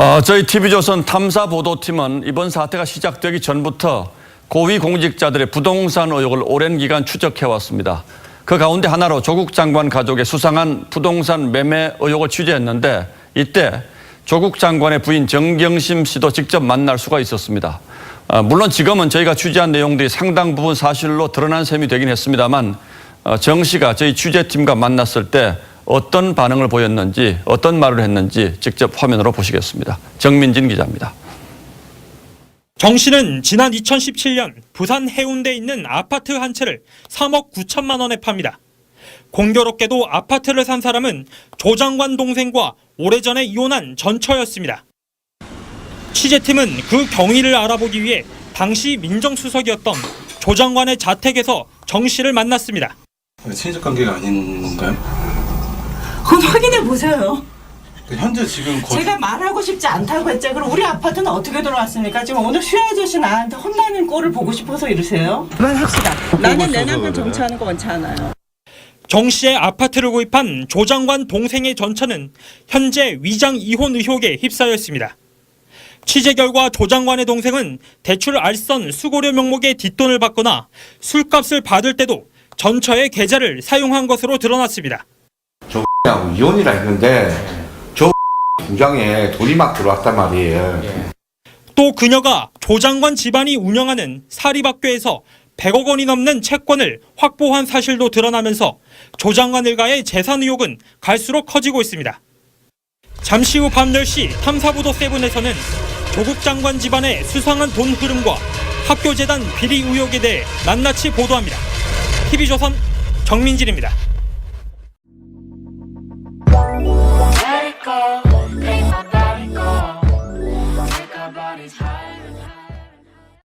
어, 저희 TV조선 탐사보도팀은 이번 사태가 시작되기 전부터 고위 공직자들의 부동산 의혹을 오랜 기간 추적해왔습니다. 그 가운데 하나로 조국 장관 가족의 수상한 부동산 매매 의혹을 취재했는데 이때 조국 장관의 부인 정경심 씨도 직접 만날 수가 있었습니다. 어, 물론 지금은 저희가 취재한 내용들이 상당 부분 사실로 드러난 셈이 되긴 했습니다만 어, 정 씨가 저희 취재팀과 만났을 때 어떤 반응을 보였는지 어떤 말을 했는지 직접 화면으로 보시겠습니다. 정민진 기자입니다. 정 씨는 지난 2017년 부산 해운대에 있는 아파트 한 채를 3억 9천만 원에 팝니다. 공교롭게도 아파트를 산 사람은 조 장관 동생과 오래전에 이혼한 전처였습니다. 취재팀은 그 경위를 알아보기 위해 당시 민정수석이었던 조 장관의 자택에서 정 씨를 만났습니다. 친인척 관계가 아닌가요? 그건 확인해 보세요. 현재 지금 거... 제가 말하고 싶지 않다고 했죠. 그럼 우리 아파트는 어떻게 들어왔습니까? 지금 오늘 수혜 아저씨 나한테 혼나는 꼴을 보고 싶어서 이러세요? 그만합시다. 나는 내 남편 정치하는 거 원치 않아요. 정 씨의 아파트를 구입한 조 장관 동생의 전처는 현재 위장 이혼 의혹에 휩싸였습니다. 취재 결과 조 장관의 동생은 대출 알선 수고료 명목의 뒷돈을 받거나 술값을 받을 때도 전처의 계좌를 사용한 것으로 드러났습니다. 하고 이혼이라 했는데 저 통장에 돈이 막 들어왔단 말이에요. 또 그녀가 조 장관 집안이 운영하는 사립학교에서 100억 원이 넘는 채권을 확보한 사실도 드러나면서 조 장관 일가의 재산 의혹은 갈수록 커지고 있습니다. 잠시 후 밤 10시 탐사보도 세븐에서는 조국 장관 집안의 수상한 돈 흐름과 학교 재단 비리 의혹에 대해 낱낱이 보도합니다. TV조선 정민진입니다. Bye.